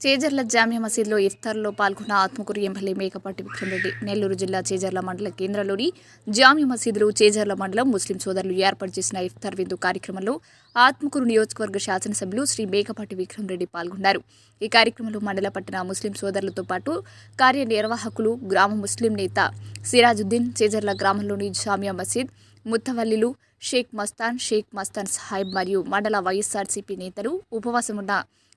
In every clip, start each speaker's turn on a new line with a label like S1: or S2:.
S1: చేజర్ల జామియా మసీద్లో ఇఫ్తార్లో పాల్గొన్న ఆత్మకూరు ఎమ్మెల్యే మేకపాటి విక్రమరెడ్డి. నెల్లూరు జిల్లా చేజర్ల మండల కేంద్రంలోని జామియా మసీదులో చేజర్ల మండలం ముస్లిం సోదరులు ఏర్పాటు చేసిన ఇఫ్తార్ విందు కార్యక్రమంలో ఆత్మకూరు నియోజకవర్గ శాసనసభ్యులు శ్రీ మేకపాటి విక్రమరెడ్డి పాల్గొన్నారు. ఈ కార్యక్రమంలో మండల పట్టణ ముస్లిం సోదరులతో పాటు కార్యనిర్వాహకులు గ్రామ ముస్లిం నేత సిరాజుద్దీన్ చేజర్ల గ్రామంలోని జామియా మసీద్ ముత్తవల్లిలు షేక్ మస్తాన్ షేక్ మస్తాన్ సాహిబ్ మరియు మండల వైఎస్ఆర్సీపీ నేతలు ఉపవాసమున్న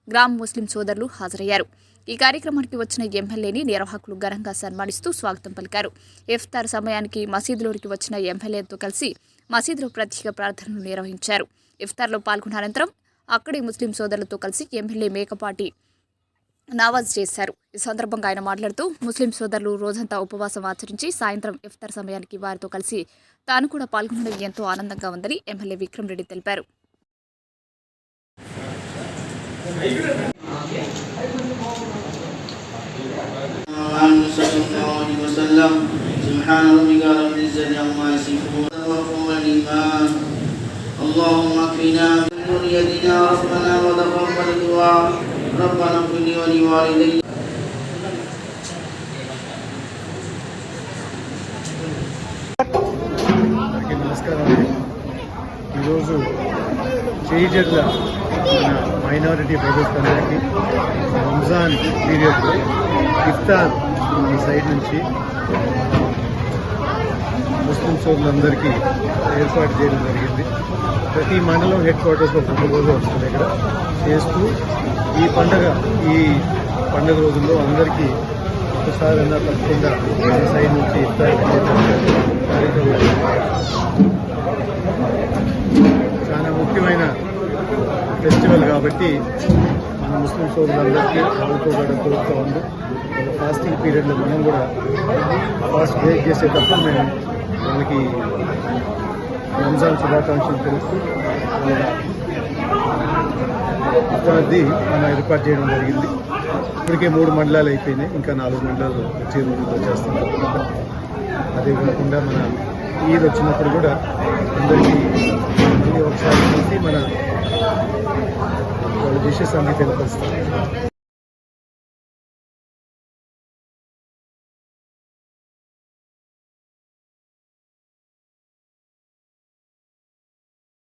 S1: గ్రామ ముస్లిం సోదరులు హాజరయ్యారు. ఈ కార్యక్రమానికి వచ్చిన ఎమ్మెల్యేని నిర్వాహకులు ఘనంగా సన్మానిస్తూ స్వాగతం పలికారు. ఇఫ్తార్ సమయానికి మసీదులోకి వచ్చిన ఎమ్మెల్యేతో కలిసి మసీదులో ప్రత్యేక ప్రార్థనలు నిర్వహించారు. ఇఫ్తార్లో పాల్గొన్న అనంతరం అక్కడి ముస్లిం సోదరులతో కలిసి ఎమ్మెల్యే మేకపాటి నవాజ్ చేశారు. ఈ సందర్భంగా ఆయన మాట్లాడుతూ ముస్లిం సోదరులు రోజంతా ఉపవాసం ఆచరించి సాయంత్రం ఇఫ్తార్ సమయానికి వారితో కలిసి తాను కూడా పాల్గొనడం ఎంతో ఆనందంగా ఉందని ఎమ్మెల్యే విక్రమ్ రెడ్డి తెలిపారు.
S2: صلى الله عليه وسلم سبحان ربك رب العزة عما يصفون وهو الإيمان اللهم اكفنا من ذريتنا ربنا وتقبل دعاء ربنا اغفر لي ولوالدي
S3: అందరికీ నమస్కారం ఈరోజు చేయిజర్ల మన మైనారిటీ బ్రదర్స్ అందరికీ రంజాన్ పీరియడ్లో ఇఫ్తార్ మన సైడ్ నుంచి ముస్లిం సోదరులందరికీ ఏర్పాటు చేయడం జరిగింది. ప్రతి మండలం హెడ్ క్వార్టర్స్లో ఒక రోజు వస్తుంది ఇక్కడ. చేస్తూ ఈ పండగ ఈ పండగ రోజుల్లో అందరికీ ఒకసారి అన్నా తప్పకుండా మన సైడ్ నుంచి ఇఫ్తార్ ఫెస్టివల్ కాబట్టి మన ముస్లిం సోదరులందరికీ ఆడుకోవడం కోరుతూ ఉంది. ఫాస్టింగ్ పీరియడ్లో మనం కూడా ఫాస్ట్ బ్రేక్ చేసేటప్పుడు మేము మనకి రంజాన్ శుభాకాంక్షలు తెలుస్తూ ఇతరది మనం ఏర్పాటు చేయడం జరిగింది. ఇప్పటికే మూడు మండలాలు అయిపోయినాయి. ఇంకా నాలుగు మండలాలు వచ్చే రోజుల్లో చేస్తున్నాం అదే కాకుండా మన ఈద్ వచ్చినప్పుడు కూడా అందరికీ पक्षाचे नेते म्हणा देश सांगितलेलं असतं